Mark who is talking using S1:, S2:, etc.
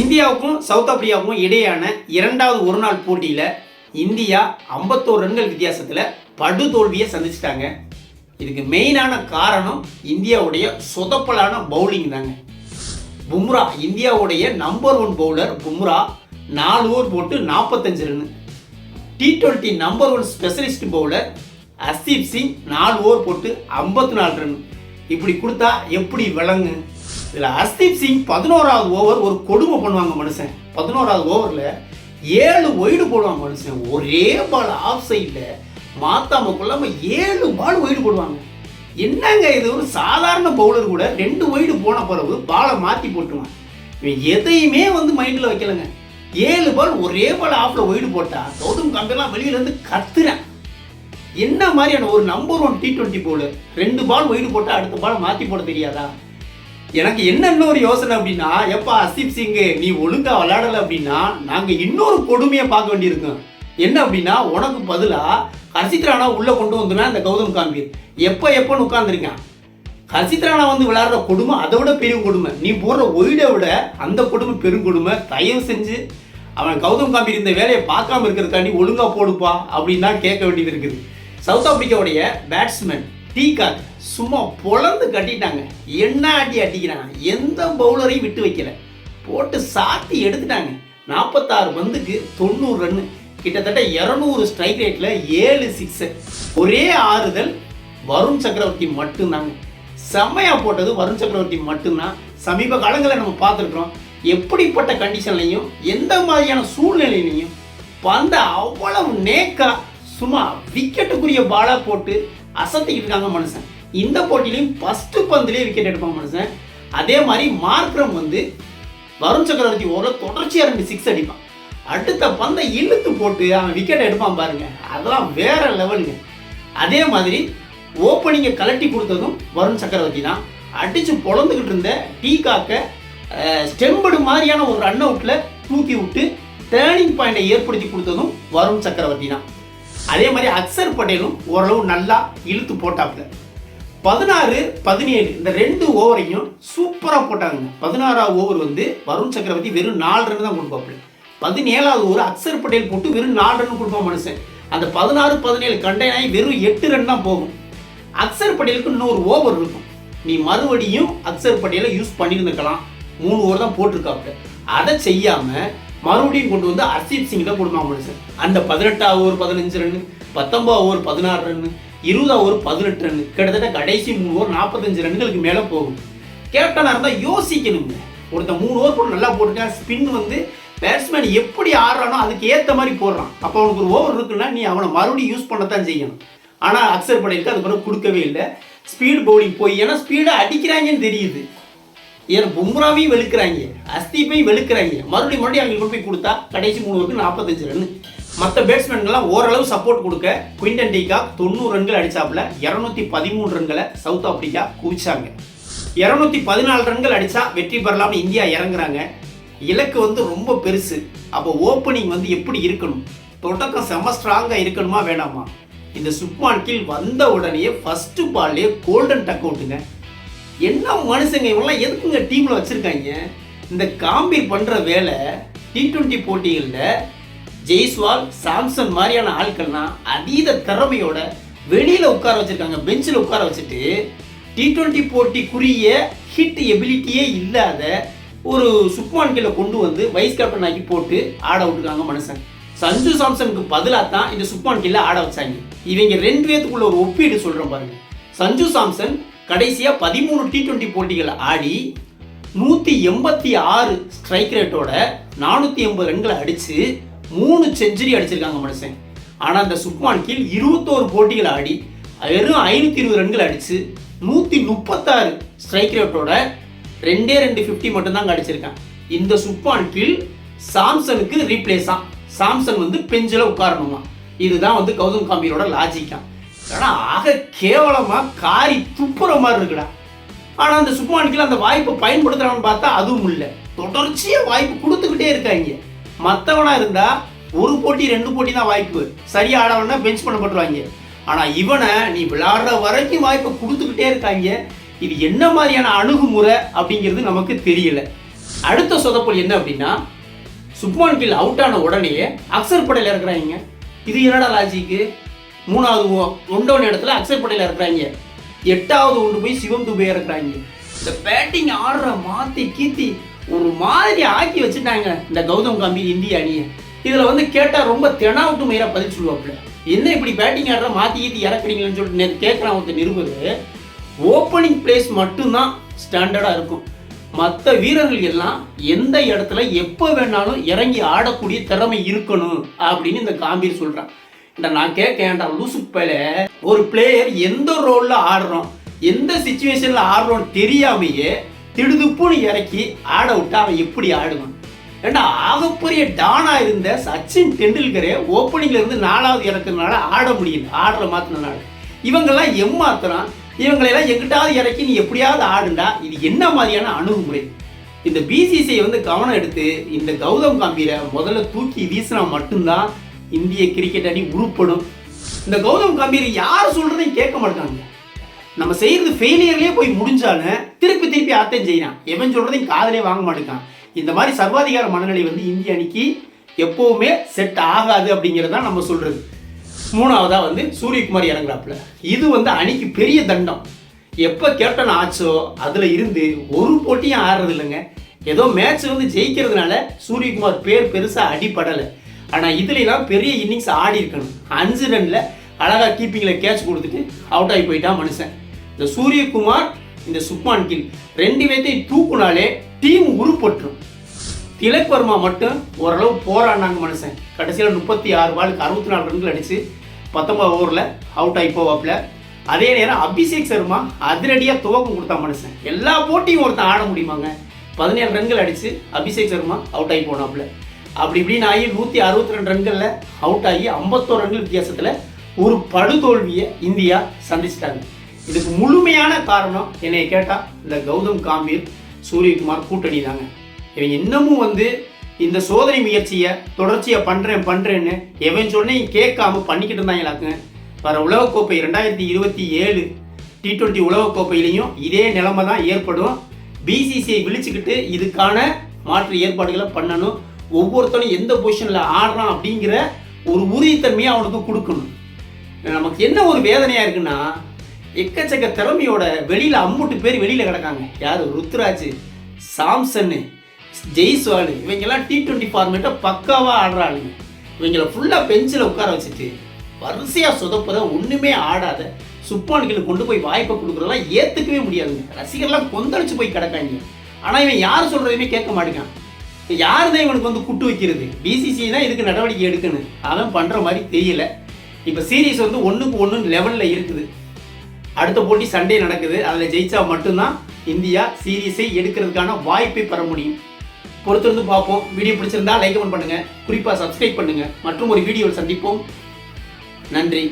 S1: இந்தியாவுக்கும் சவுத் ஆப்பிரிக்காவுக்கும் இடையான இரண்டாவது ஒரு நாள் போட்டியில் இந்தியா ஐம்பத்தோரு ரன்கள் வித்தியாசத்தில் படுதோல்வியை சந்திச்சிட்டாங்க. இதுக்கு மெயினான காரணம் இந்தியாவுடைய சொதப்பலான பவுலிங் தாங்க. பும்ரா இந்தியாவுடைய நம்பர் ஒன் பவுலர் பும்ரா நாலு ஓவர் போட்டு நாற்பத்தஞ்சு run T twenty number one specialist bowler Arshdeep Singh நாலு ஓவர் போட்டு ஐம்பத்தி நாலு ரன் இப்படி கொடுத்தா எப்படி விளங்கு? இதில் அஸ்தீப் சிங் பதினோராவது ஓவர் ஒரு கொடுமை பண்ணுவாங்க மனுஷன். பதினோராவது ஓவரில் ஏழு ஒய்டு போடுவாங்க மனுஷன். ஒரே பால் ஆஃப் சைடில் மாத்தாம கொள்ளாம ஏழு பால் ஒய்டு போடுவாங்க. என்னங்க இது? ஒரு சாதாரண பவுலர் கூட ரெண்டு ஒய்டு போன பிறகு பாலை மாற்றி போட்டுருவான். இவன் எதையுமே வந்து மைண்டில் வைக்கலங்க. ஏழு பால் ஒரே பால் ஆஃப்ல ஒய்டு போட்டா கௌதம் கம்பெல்லாம் வெளியிலேருந்து கத்துறேன். என்ன மாதிரியான ஒரு number one T twenty bowler ரெண்டு பால் ஒய்டு போட்டால் அடுத்த பால் மாற்றி போட தெரியாதா? எனக்கு என்னென்ன ஒரு யோசனை அப்படின்னா எப்பா அசீப் சிங்கு நீ ஒழுங்கா விளையாடலை அப்படின்னா நாங்கள் இன்னொரு கொடுமையை பார்க்க வேண்டியிருக்கோம். என்ன அப்படின்னா உனக்கு பதிலாக ஹர்ஷித் உள்ளே கொண்டு வந்துனா இந்த கௌதம் காம்பீர் எப்போ எப்போன்னு உட்காந்துருக்கான் ஹர்ஷித்ரானா வந்து விளையாடுற கொடுமை அதை விட பெரிய கொடுமை. நீ போடுற ஒயிடை விட அந்த கொடுமை பெருங்கொடுமை தயவு செஞ்சு அவன் கௌதம் காம்பீர் இந்த வேலையை பார்க்காம இருக்கிறதுக்காண்டி ஒழுங்காக போடுப்பா அப்படின்னு தான் கேட்க வேண்டியது இருக்குது. சவுத் ஆப்பிரிக்காவுடைய பேட்ஸ்மேன் டீகாக் சும்மா பொழந்து கட்டிட்டாங்க. என்ன அடி அடிக்கிறாங்க. எந்த பவுலரையும் விட்டு வைக்கல. போட்டு சாத்தி எடுத்துட்டாங்க. நாற்பத்தாறு பந்துக்கு தொண்ணூறு ரன்னு கிட்டத்தட்ட இரநூறு ஸ்ட்ரைக் ரேட்டில் ஏழு சிக்ஸு ஒரே ஆறுதல் வருண் சக்கரவர்த்தி மட்டும்தாங்க. செம்மையாக போட்டது வருண் சக்கரவர்த்தி மட்டும்தான். சமீப காலங்களில் நம்ம பார்த்துருக்குறோம். எப்படிப்பட்ட கண்டிஷன்லையும் எந்த மாதிரியான சூழ்நிலையிலையும் பந்த அவ்வளவு நேக்கா சும்மா விக்கெட்டுக்குரிய பாலாக போட்டு அசத்திக்கிட்டு இருக்காங்க மனுஷன். இந்த போட்டியிலையும் ஃபஸ்ட்டு பந்துலேயே விக்கெட் எடுப்பான் மனுஷன். அதே மாதிரி மார்க்ரம் வந்து வருண் சக்கரவர்த்தி ஓவர் தொடர்ச்சியாக ரெண்டு சிக்ஸ் அடிப்பான். அடுத்த பந்தை இழுத்து போட்டு அவன் விக்கெட் எடுப்பான் பாருங்க. அதெல்லாம் வேற லெவலுங்க அதே மாதிரி ஓப்பனிங்கை கலட்டி கொடுத்ததும் வருண் சக்கரவர்த்தி தான். அடித்து பொழந்துக்கிட்டு இருந்த டீ காக்க ஸ்டெம்படு மாதிரியான ஒரு ரன் அவுட்டில் தூக்கி விட்டு டேர்னிங் பாயிண்டை ஏற்படுத்தி கொடுத்ததும் வருண் சக்கரவர்த்தி தான். அதே மாதிரி அக்சர் பட்டேலும் ஓரளவு நல்லா இழுத்து போட்டாப்புல. பதினாறு பதினேழு இந்த ரெண்டு ஓவரையும் சூப்பராக போட்டாங்க. பதினாறாவது ஓவர் வந்து வருண் சக்கரவர்த்தி வெறும் நாலு ரன் தான் கொடுப்பாப்புல பதினேழாவது ஓவர் அக்சர் பட்டேல் போட்டு வெறும் நாலு ரன் கொடுப்பான் மனுஷன் அந்த பதினாறு பதினேழு கண்டைன் ஆகி வெறும் எட்டு ரன் தான் போகும். அக்சர் பட்டேலுக்கு இன்னொரு ஓவர் இருக்கும். நீ மறுபடியும் அக்சர் பட்டேலை யூஸ் பண்ணியிருந்துக்கலாம் மூணு ஓவர் தான் போட்டிருக்காப்புல. அதை செய்யாமல் மறுபடியும் கொண்டு வந்து ஹர்ஷீத் சிங் தான் கொடுப்பாங்க மனுஷன் அந்த பதினெட்டாவது ஓவர் பதினஞ்சு ரன் பத்தொன்பது ஓவர் பதினாறு ரன் இருபது ஓவர் பதினெட்டு ரன் கிட்டத்தட்ட கடைசி மூணு ஓவர் நாற்பத்தஞ்சு ரன்களுக்கு மேலே போகும். கேப்டனாக இருந்தால் யோசிக்கணுங்க. ஒருத்தன் மூணு ஓவர் போட்டு நல்லா போட்டுட்டான் ஸ்பின் வந்து பேட்ஸ்மேன் எப்படி ஆடுறானோ அதுக்கு ஏற்ற மாதிரி போடுறான். அப்போ அவனுக்கு ஒரு ஓவர் இருக்குன்னா நீ அவனை மறுபடியும் யூஸ் பண்ணத்தான் செய்யணும். ஆனால் அக்சர் படையிலுக்கு அது பிறகு கொடுக்கவே இல்லை. ஸ்பீடு பவுலிங் போய் ஏன்னா ஸ்பீடாக அடிக்கிறாங்கன்னு தெரியுது. ஏன்னா பும்ராவையும் வெளுக்கிறாங்க அஸ்தீப்பையும் வெளுக்கிறாங்க. மறுபடியும் மறுபடியும் அவங்களுக்கு கொண்டு போய் கொடுத்தா கடைசி மூணு ஓவருக்கு நாற்பத்தஞ்சு ரன் மற்ற பேட்ஸ்மேன்கள்லாம் ஓரளவு சப்போர்ட் கொடுக்க குவிண்டன் டீகா தொண்ணூறு ரன்கள் அடித்தாப்புல இரநூத்தி பதிமூணு ரன்களை சவுத் ஆப்பிரிக்கா குவிச்சாங்க. இரநூத்தி பதினாலு ரன்கள் அடித்தா வெற்றி பெறலாம்னு இந்தியா இறங்குறாங்க. இலக்கு வந்து ரொம்ப பெருசு. அப்போ ஓப்பனிங் வந்து எப்படி இருக்கணும்? தொடக்கம் செம ஸ்ட்ராங்காக இருக்கணுமா வேணாமா? இந்த சுப்மான் கீழ் வந்த உடனே ஃபஸ்ட்டு பால்லே கோல்டன் டக் அவுட்டுங்க என்ன மனுஷங்க இவெல்லாம் எதுக்குங்க டீமில் வச்சுருக்காங்க? இந்த காம்பீர் பண்ணுற வேலை டி ட்வெண்ட்டி போட்டிகளில் ஜெய்ஸ்வால் சாம்சன் மாதிரியான ஆட்கள்லாம் அதீத திறமையோட வெளியில் உட்கார வச்சுருக்காங்க பெஞ்சில் உட்கார வச்சுட்டு டி ட்வெண்ட்டி போட்டிக்குரிய ஹிட் எபிலிட்டியே இல்லாத ஒரு சுப்மான் கீழே கொண்டு வந்து வைஸ் கேப்டன் ஆக்கி போட்டு ஆட விட்டுருக்காங்க மனுஷன். சஞ்சு சாம்சனுக்கு பதிலாக தான் இந்த சுப்மான் கீழே ஆட வச்சாங்க. இவங்க ரெண்டு பேத்துக்குள்ள ஒரு ஒப்பீடு சொல்கிறேன் பாருங்க. சஞ்சு சாம்சன் கடைசியாக பதிமூணு டி ட்வெண்ட்டி போட்டிகளை ஆடி நூற்றி எண்பத்தி ஆறு ஸ்ட்ரைக் ரேட்டோட நானூற்றி எண்பது ரன்களை அடித்து மூணு செஞ்சுரி அடிச்சிருக்காங்க மனுஷன். ஆனால் அந்த சுப்மான் கீழ் இருபத்தோரு போட்டிகளை ஆடி வெறும் ஐநூற்றி இருபது ரன்கள் அடித்து நூற்றி முப்பத்தாறு ஸ்ட்ரைக் ரேட்டோட ரெண்டே ரெண்டு ஃபிஃப்டி மட்டும்தான் அடிச்சிருக்கான். இந்த சுப்மான் கீழ் சாம்சனுக்கு ரீப்ளேஸா சாம்சன் வந்து பெஞ்சில் உட்காரணுமா. இதுதான் வந்து கௌதம் காம்பீரோட லாஜிக்கா ஆனால் ஆக கேவலமாக காரி துப்புற மாதிரி இருக்குடா ஆனால் அந்த சுப்மானுக்கு அந்த வாய்ப்பை பயன்படுத்துறான்னு பார்த்தா அதுவும் இல்லை. தொடர்ச்சியாக வாய்ப்பு கொடுத்துக்கிட்டே இருக்காங்க. மற்றவனாக இருந்தால் ஒரு போட்டி ரெண்டு போட்டி தான் வாய்ப்பு. சரியாக ஆடவனா பெஞ்ச் பண்ணப்பட்டுருவாங்க. ஆனால் இவனை நீ விளையாடுற வரைக்கும் வாய்ப்பை கொடுத்துக்கிட்டே இருக்காங்க. இது என்ன மாதிரியான அணுகுமுறை அப்படிங்கிறது நமக்கு தெரியல. அடுத்த சொதப்பல் என்ன அப்படின்னா சுப்மான் கில் அவுட் ஆன உடனே அக்சர் படையில் இருக்கிறாங்க இது என்னடா லாஜிக்கு மூணாவது ஒ- இடத்துல அக்சர் படேல் இருக்கிறாங்க. எட்டாவது ஒன்று போய் சிவம் துபே இருக்கிறாங்க. இந்த பேட்டிங் ஆடுற மாற்றி கீத்தி ஒரு மாதிரி ஆக்கி வச்சுட்டாங்க இந்த கௌதம் கம்பீர் இந்திய அணியை. இதில் வந்து கேட்டால் ரொம்ப தெனாவுட்டு மயிராக பதில் சொல்லுவாப்புல. என்ன இப்படி பேட்டிங் ஆடுற மாற்றி கீத்தி இறக்குறீங்கன்னு சொல்லிட்டு நேற்று கேட்குறான் ஒருத்தர் நிருபர். ஓப்பனிங் பிளேஸ் மட்டும்தான் ஸ்டாண்டர்டாக இருக்கும். மற்ற வீரர்கள் எல்லாம் எந்த இடத்துல எப்போ வேணாலும் இறங்கி ஆடக்கூடிய திறமை இருக்கணும் அப்படின்னு இந்த காம்பீர் சொல்கிறான் நான் கேட்கேன்டா லூசு பேல ஒரு பிளேயர் எந்த ரோலில் ஆடுறோம்? எந்த சுச்சுவேஷனில் ஆடுறோம் தெரியாமையே திடுதுப்புன்னு இறக்கி ஆட விட்டா அவன் எப்படி ஆடுவான்? ஏண்டா ஆகப்பெரிய டானா இருந்த சச்சின் டெண்டுல்கரே ஓப்பனிங்ல இருந்து நாலாவது இறக்குறதுனால ஆட முடியல. ஆடுற மாத்தினால இவங்கெல்லாம் எம்மாத்திரம். இவங்களெல்லாம் எங்கிட்டாவது இறக்கி நீ எப்படியாவது ஆடுண்டா? இது என்ன மாதிரியான அணுகுமுறை? இந்த பிசிசிஐ வந்து கவனம் எடுத்து இந்த கௌதம் காம்பீரை முதல்ல தூக்கி வீசினா மட்டும்தான் இந்திய கிரிக்கெட் அணி உருப்படும். இந்த கௌதம் கம்பீர் யார் சொல்றதையும் கேட்க மாட்டாங்க. நம்ம செய்யறது ஃபெயிலியர்லேயே போய் முடிஞ்சாலும் திருப்பி திருப்பி அர்த்தம் செய்யறான். எவன் சொல்றதையும் காதலே வாங்க மாட்டேங்கான் இந்த மாதிரி சர்வாதிகார மனநிலை வந்து இந்திய அணிக்கு எப்பவுமே செட் ஆகாது அப்படிங்கிறது தான் நம்ம சொல்றது. மூணாவதா வந்து சூரியகுமார் இறங்குறாப்புல. இது வந்து அணிக்கு பெரிய தண்டம். எப்போ கேப்டன் ஆச்சோ அதில் இருந்து ஒரு போட்டியும் ஆடுறது இல்லைங்க ஏதோ மேட்ச் வந்து ஜெயிக்கிறதுனால சூரியகுமார் பேர் பெருசாக அடிப்படலை ஆனால் இதுலலாம் பெரிய இன்னிங்ஸ் ஆடி இருக்கணும். அஞ்சு ரனில் அழகாக கீப்பிங்கில் கேட்ச் கொடுத்துட்டு அவுட் ஆகி போயிட்டான் மனுஷன். இந்த சூரியகுமார் இந்த சுப்மான் கில் ரெண்டு பேர்த்தையும் தூக்குனாலே டீம் உருப்பட்டுரும் திலக் வர்மா மட்டும் ஓரளவு போராடினாங்க மனுஷன். கடைசியில் முப்பத்தி ஆறு பாலுக்கு அறுபத்தி நாலு ரன்கள் அடிச்சு பத்தொன்பது ஓவரில் அவுட் ஆகி போவாப்புல. அதே நேரம் அபிஷேக் சர்மா அதிரடியாக துவக்கம் கொடுத்தா மனுஷன். எல்லா போட்டியும் ஒருத்தன் ஆட முடியுமாங்க? பதினேழு ரன்கள் அடிச்சு அபிஷேக் சர்மா அவுட் ஆகி போனாப்புல. அப்படி இப்படின்னு ஆகி நூற்றி அறுபத்தி ரெண்டு ரன்களில் அவுட் ஆகி ஐம்பத்தோரு ரன்கள் வித்தியாசத்தில் ஒரு படுதோல்வியை இந்தியா சந்திச்சிட்டாங்க. இதுக்கு முழுமையான காரணம் என்னை கேட்டால் இந்த கௌதம் காம்பீர் சூரியகுமார் கூட்டணி தாங்க. இவன் இன்னமும் வந்து இந்த சோதனை முயற்சியை தொடர்ச்சியாக பண்ணுறேன் பண்ணுறேன்னு எவன் சொன்னையும் கேட்காம பண்ணிக்கிட்டு இருந்தாங்களாக்குங்க வர உலகக்கோப்பை ரெண்டாயிரத்தி இருபத்தி ஏழு டி டுவெண்ட்டி உலகக்கோப்பையிலையும் இதே நிலைமை தான் ஏற்படும் பிசிசிஐ விழிச்சுக்கிட்டு இதுக்கான மாற்று ஏற்பாடுகளை பண்ணணும். ஒவ்வொருத்தனும் எந்த பொசிஷனில் ஆடுறான் அப்படிங்கிற ஒரு உறுதித்தன்மையை அவனுக்கு கொடுக்கணும். நமக்கு என்ன ஒரு வேதனையாக இருக்குன்னா எக்கச்சக்க திறமையோட வெளியில் அம்புட்டு பேர் வெளியில் கிடக்காங்க. யார்? ருத்ராஜ் சாம்சன்னு ஜெய்ஸ்வாலு. இவங்கெல்லாம் டி டுவெண்ட்டி ஃபார்மேட்டை பக்காவாக ஆடுறாளுங்க இவங்கள ஃபுல்லாக பெஞ்சில் உட்கார வச்சுட்டு வரிசையாக சொதப்பத ஒன்றுமே ஆடாத சுப்பான்களுக்கு கொண்டு போய் வாய்ப்பை கொடுக்குறதெல்லாம் ஏற்றுக்கவே முடியாதுங்க. ரசிகர்லாம் கொந்தளிச்சு போய் கிடக்காங்க. ஆனால் இவன் யார் சொல்கிறதையுமே கேட்க மாட்டேங்கான் யார் தான் இவனுக்கு வந்து குட்டு வைக்கிறது? பிசிசி தான் இதுக்கு நடவடிக்கை எடுக்கணும். அவன் பண்ணுற மாதிரி தெரியல. இப்போ சீரீஸ் வந்து ஒன்றுக்கு ஒன்று லெவலில் இருக்குது. அடுத்த போட்டி சண்டே நடக்குது. அதில் ஜெயிச்சா மட்டும்தான் இந்தியா சீரீஸை எடுக்கிறதுக்கான வாய்ப்பை பெற முடியும். பொறுத்திருந்து பார்ப்போம். வீடியோ பிடிச்சிருந்தா லைக் கமெண்ட் குறிப்பாக சப்ஸ்கிரைப் பண்ணுங்கள் மற்றும் ஒரு வீடியோவில் சந்திப்போம். நன்றி.